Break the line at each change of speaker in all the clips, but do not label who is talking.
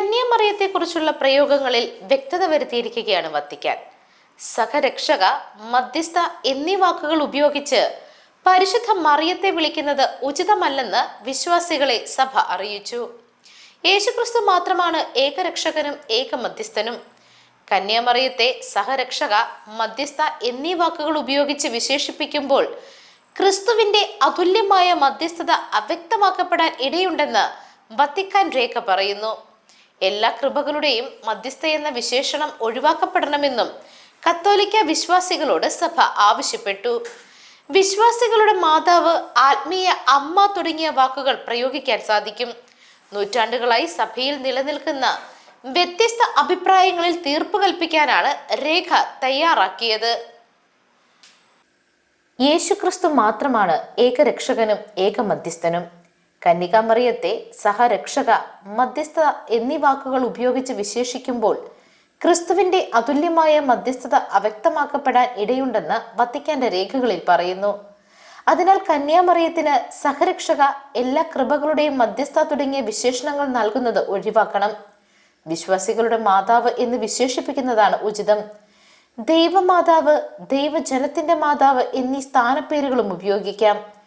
കന്യാമറിയത്തെക്കുറിച്ചുള്ള പ്രയോഗങ്ങളിൽ വ്യക്തത വരുത്തിയിരിക്കുകയാണ് വത്തിക്കാൻ. സഹരക്ഷക മധ്യസ്ഥ എന്നീ വാക്കുകൾ ഉപയോഗിച്ച് പരിശുദ്ധ മറിയത്തെ വിളിക്കുന്നത് ഉചിതമല്ലെന്ന് വിശ്വാസികളെ സഭ അറിയിച്ചു. യേശുക്രിസ്തു മാത്രമാണ് ഏകരക്ഷകനും ഏകമധ്യസ്ഥനും. കന്യാമറിയത്തെ സഹരക്ഷക മധ്യസ്ഥ എന്നീ വാക്കുകൾ ഉപയോഗിച്ച് വിശേഷിപ്പിക്കുമ്പോൾ ക്രിസ്തുവിന്റെ അതുല്യമായ മധ്യസ്ഥത അവ്യക്തമാക്കപ്പെടാൻ ഇടയുണ്ടെന്ന് വത്തിക്കാൻ രേഖ പറയുന്നു. എല്ലാ കൃപകളുടെയും മധ്യസ്ഥ എന്ന വിശേഷണം ഒഴിവാക്കപ്പെടണമെന്നും കത്തോലിക്ക വിശ്വാസികളോട് സഭ ആവശ്യപ്പെട്ടു. വിശ്വാസികളുടെ മാതാവ് ആത്മീയ അമ്മ തുടങ്ങിയ വാക്കുകൾ പ്രയോഗിക്കാൻ സാധിക്കും. നൂറ്റാണ്ടുകളായി സഭയിൽ നിലനിൽക്കുന്ന വ്യത്യസ്ത അഭിപ്രായങ്ങളിൽ തീർപ്പ് കൽപ്പിക്കാനാണ് രേഖ തയ്യാറാക്കിയത്. യേശുക്രിസ്തു മാത്രമാണ് ഏകരക്ഷകനും ഏകമധ്യസ്ഥനും. കന്യകാമറിയത്തെ സഹരക്ഷക മധ്യസ്ഥ എന്നീ വാക്കുകൾ ഉപയോഗിച്ച് വിശേഷിക്കുമ്പോൾ ക്രിസ്തുവിന്റെ അതുല്യമായ മധ്യസ്ഥത അവ്യക്തമാക്കപ്പെടാൻ ഇടയുണ്ടെന്ന് വത്തിക്കാന്റെ രേഖകളിൽ പറയുന്നു. അതിനാൽ കന്യാമറിയത്തിന് സഹരക്ഷക എല്ലാ കൃപകളുടെയും മധ്യസ്ഥ തുടങ്ങിയ വിശേഷണങ്ങൾ നൽകുന്നത് ഒഴിവാക്കണം. വിശ്വാസികളുടെ മാതാവ് എന്ന് വിശേഷിപ്പിക്കുന്നതാണ് ഉചിതം. ദൈവമാതാവ് ദൈവജനത്തിന്റെ മാതാവ് എന്നീ സ്ഥാനപ്പേരുകളും ഉപയോഗിക്കാം.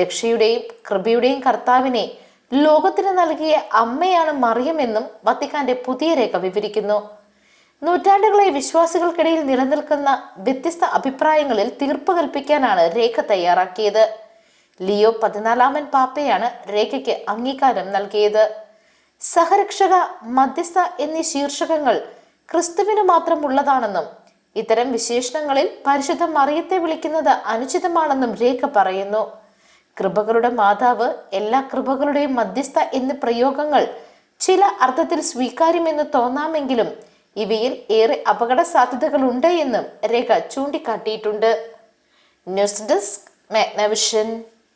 രക്ഷയുടെയും കൃപയുടെയും കർത്താവിനെ ലോകത്തിന് നൽകിയ അമ്മയാണ് മറിയമെന്നും വത്തിക്കാന്റെ പുതിയ രേഖ വിവരിക്കുന്നു. നൂറ്റാണ്ടുകളായി വിശ്വാസികൾക്കിടയിൽ നിലനിൽക്കുന്ന വ്യത്യസ്ത അഭിപ്രായങ്ങളിൽ തീർപ്പ് കൽപ്പിക്കാനാണ് രേഖ തയ്യാറാക്കിയത്. ലിയോ പതിനാലാമൻ പാപ്പയാണ് രേഖയ്ക്ക് അംഗീകാരം നൽകിയത്. സഹരക്ഷക മധ്യസ്ഥ എന്നീ ശീർഷകങ്ങൾ ക്രിസ്തുവിന് മാത്രം ഉള്ളതാണെന്നും ഇത്തരം വിശേഷണങ്ങളിൽ പരിശുദ്ധ മറിയത്തെ വിളിക്കുന്നത് അനുചിതമാണെന്നും രേഖ പറയുന്നു. കൃപകളുടെ മാതാവ് എല്ലാ കൃപകളുടെയും മധ്യസ്ഥ എന്നീ പ്രയോഗങ്ങൾ ചില അർത്ഥത്തിൽ സ്വീകാര്യമെന്ന് തോന്നാമെങ്കിലും ഇവയിൽ ഏറെ അപകട സാധ്യതകളുണ്ട് എന്നും രേഖ ചൂണ്ടിക്കാട്ടിയിട്ടുണ്ട്. News desk Magnavision.